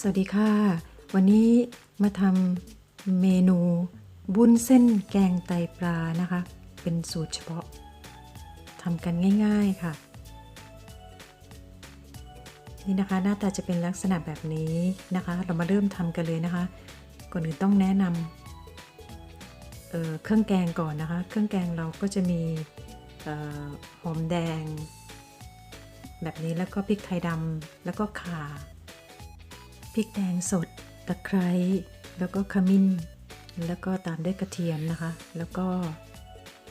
สวัสดีค่ะ วันนี้มาทำเมนูบุ้นเส้นแกงไตปลานะคะ เป็นสูตรเฉพาะทำกันง่ายๆค่ะ นี่นะคะหน้าตาจะเป็นลักษณะแบบนี้นะคะ เรามาเริ่มทำกันเลยนะคะ ก่อนอื่นต้องแนะนำเเครื่องแกงก่อนนะคะ เครื่องแกงเราก็จะมีหอมแดง แบบนี้แล้วก็พริกไทยดำแล้วก็ข่า พริกแดงสด ตะไคร้ แล้วก็ขมิ้น แล้วก็ตามด้วยกระเทียมนะคะ แล้วก็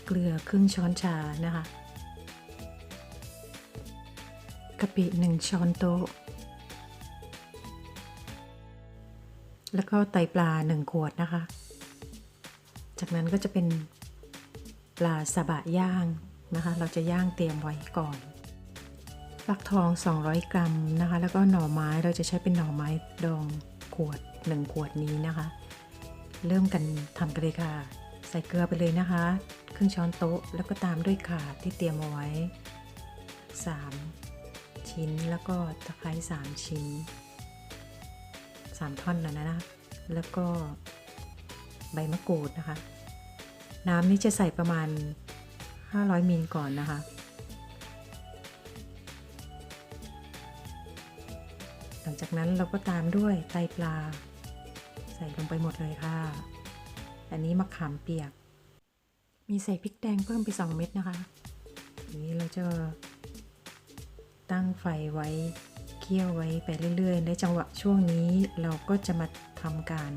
เกลือครึ่งช้อนชานะคะกะปิหนึ่งช้อนโต๊ะ แล้วก็ไตปลาหนึ่งขวดนะคะ จากนั้นก็จะเป็นปลาสบะย่างนะคะ เราจะย่างเตรียมไว้ก่อน ฟักทอง 200 กรัมนะคะ แล้วก็หน่อไม้เราจะใช้เป็นหน่อไม้ดองขวด 1 ขวดนี้นะคะ เริ่มกันทำกันเลยค่ะ ใส่เกลือไปเลยนะคะ ครึ่งช้อนโต๊ะ แล้วก็ตามด้วยข่าที่เตรียมเอาไว้ 3 ชิ้น แล้วก็ตะไคร้3ชิ้น 3 ท่อนนะนะ แล้วก็ใบมะกรูดนะคะ น้ำนี้จะใส่ประมาณ 500มิลก่อนนะคะ งจากนั้นเราก็ตามด้วยไตปลา ใส่ลงไปหมดเลยค่ะ อันนี้มะขามเปียก มีใส่พริกแดงเพิ่มไป 2 เม็ดนะคะทีนี้เราจะตั้งไฟไว้เคี่ยวไว้ไปเรื่อยๆในจังหวะช่วงนี้เราก็จะมาทำการ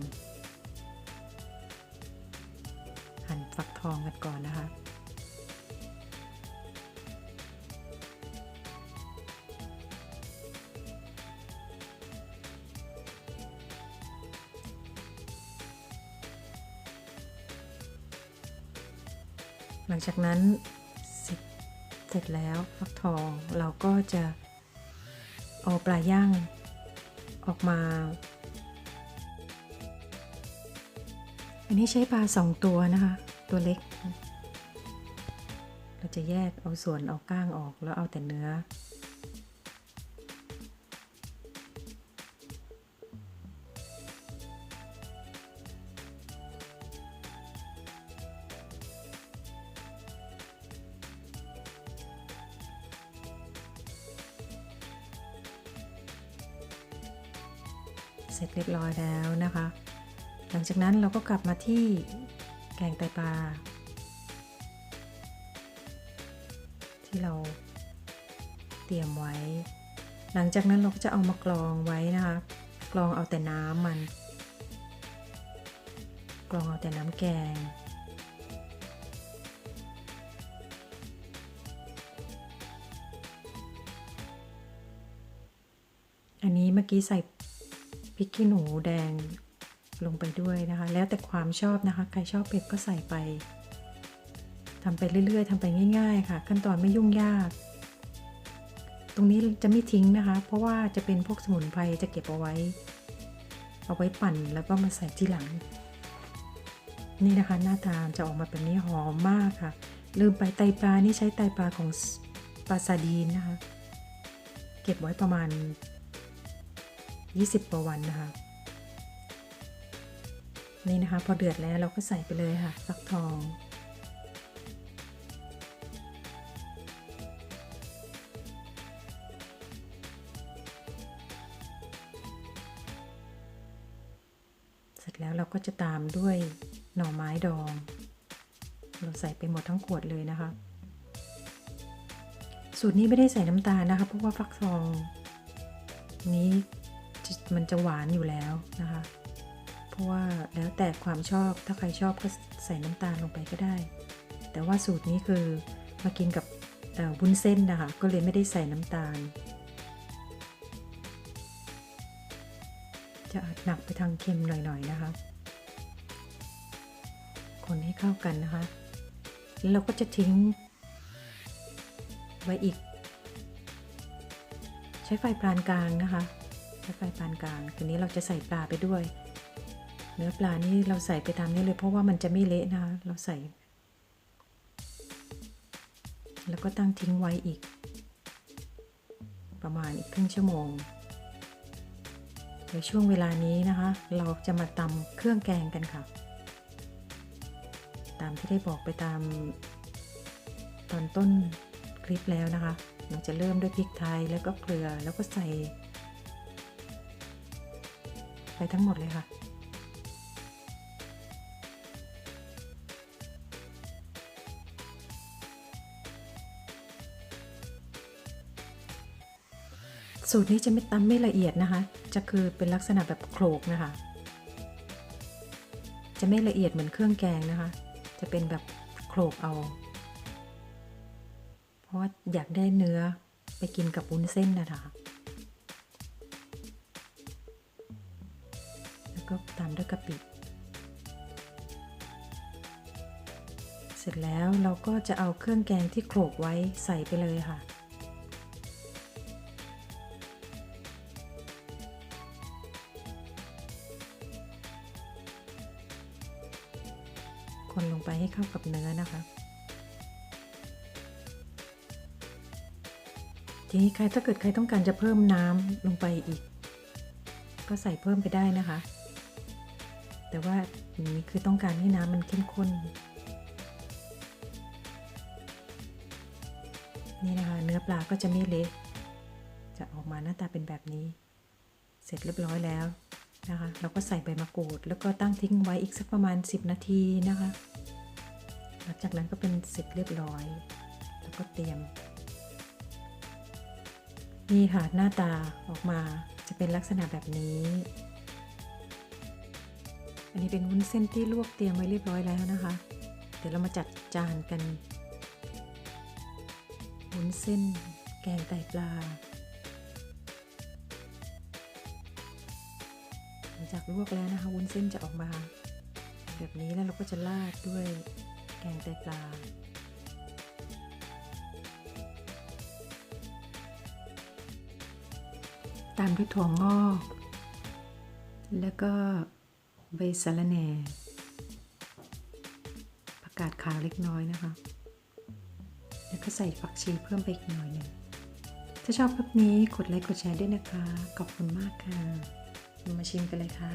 หั่นฟักทองกันก่อนนะคะ หลังจากนั้นเสร็จเสร็จแล้วฟักทองเราก็จะเอาปลาย่างออกมา อันนี้ใช้ปลาสองตัวนะคะ ตัวเล็ก เราจะแยกเอาส่วนเอาก้างออกแล้วเอาแต่เนื้อ เสร็จเรียบร้อยแล้วนะคะ หลังจากนั้นเราก็กลับมาที่แกงไตปลา ที่เราเตรียมไว้ หลังจากนั้นเราก็จะเอามากรองไว้นะคะ กรองเอาแต่น้ำมัน กรองเอาแต่น้ำแกงอันนี้เมื่อกี้ใส่ พริกขี้หนูแดงลงไปด้วยนะคะ แล้วแต่ความชอบนะคะ ใครชอบเผ็ดก็ใส่ไปทำไปเรื่อยๆทำไปง่าย ๆ ค่ะ ขั้นตอนไม่ยุ่งยาก ตรงนี้จะไม่ทิ้งนะคะ เพราะว่าจะเป็นพวกสมุนไพรจะเก็บเอาไว้ เอาไว้ปั่นแล้วก็มาใส่ที่หลัง นี่นะคะหน้าตาจะออกมาแบบนี้หอมมากค่ะ ลืมไปไตปลานี่ใช้ไตปลาของปลาซาดีนนะคะ เก็บไว้ประมาณ 20กว่าวันนะคะ นี่นะคะพอเดือดแล้วเราก็ใส่ไปเลยค่ะฟักทอง เสร็จแล้วเราก็จะตามด้วยหน่อไม้ดอง เราใส่ไปหมดทั้งขวดเลยนะคะสูตรนี้ไม่ได้ใส่น้ำตาลนะคะเพราะว่าฟักทองนี้ มันจะหวานอยู่แล้วนะคะ เพราะว่าแล้วแต่ความชอบถ้าใครชอบก็ใส่น้ำตาลลงไปก็ได้ แต่ว่าสูตรนี้คือมากินกับวุ้นเส้นนะคะ ก็เลยไม่ได้ใส่น้ำตาล จะหนักไปทางเค็มหน่อยๆนะคะ คนให้เข้ากันนะคะ แล้วเราก็จะทิ้ง ไว้อีก ใช้ไฟปานกลางนะคะ ช้ไฟปานกลางทีนี้เราจะใส่ปลาไปด้วย เนื้อปลานี่เราใส่ไปตามนี้เลย เพราะว่ามันจะไม่เละนะคะเราใส่ แล้วก็ตั้งทิ้งไว้อีก ประมาณอีกครึ่งชั่วโมงดี๋ยวช่วงเวลานี้นะคะ เราจะมาตำเครื่องแกงกันค่ะ ตามที่ได้บอกไปตาม ตอนต้นคลิปแล้วนะคะ เราจะเริ่มด้วยพริกไทยแล้วก็เกลือแล้วก็ใส่ ไปทั้งหมดเลยค่ะ สูตรนี้จะไม่ตำไม่ละเอียดนะคะ จะคือเป็นลักษณะแบบโขลกนะคะ จะไม่ละเอียดเหมือนเครื่องแกงนะคะ จะเป็นแบบโขลกเอา เพราะว่าอยากได้เนื้อไปกินกับวุ้นเส้นนะคะ ก็ตามด้วยกะปิ เสร็จแล้วเราก็จะเอาเครื่องแกงที่โขลกไว้ใส่ไปเลยค่ะ คนลงไปให้เข้ากับเนื้อนะคะทีนี้ใครถ้าเกิดใครต้องการจะเพิ่มน้ำลงไปอีก ก็ใส่เพิ่มไปได้นะคะ แต่ว่าอันนี้คือต้องการให้น้ำมันเข้มข้น นี่นะคะเนื้อปลาก็จะไม่เละจะออกมาหน้าตาเป็นแบบนี้ เสร็จเรียบร้อยแล้วนะคะ เราก็ใส่ใบมะกรูด แล้วก็ตั้งทิ้งไว้อีกสักประมาณ 10 นาทีนะคะ หลังจากนั้นก็เป็นเสร็จเรียบร้อย แล้วก็เตรียม นี่ค่ะหน้าตาออกมาจะเป็นลักษณะแบบนี้ อันนี้เป็นวุ้นเส้นที่ลวกเตรียมไว้เรียบร้อยแล้วนะคะ เดี๋ยวเรามาจัดจานกัน วุ้นเส้น แกงไตปลา หลังจากลวกแล้วนะคะวุ้นเส้นจะออกมาแบบนี้แล้วเราก็จะราดด้วยแกงไตปลาตามด้วยถั่วงอก แล้วก็ ใบสะระแหน่ผักกาดขาวเล็กน้อยนะคะ แล้วก็ใส่ฝักชีเพิ่มไปอีกหน่อยหนึ่งถ้าชอบคลิปนี้กดไลค์กดแชร์ด้วยนะคะ ขอบคุณมากค่ะ มาชิมกันเลยค่ะ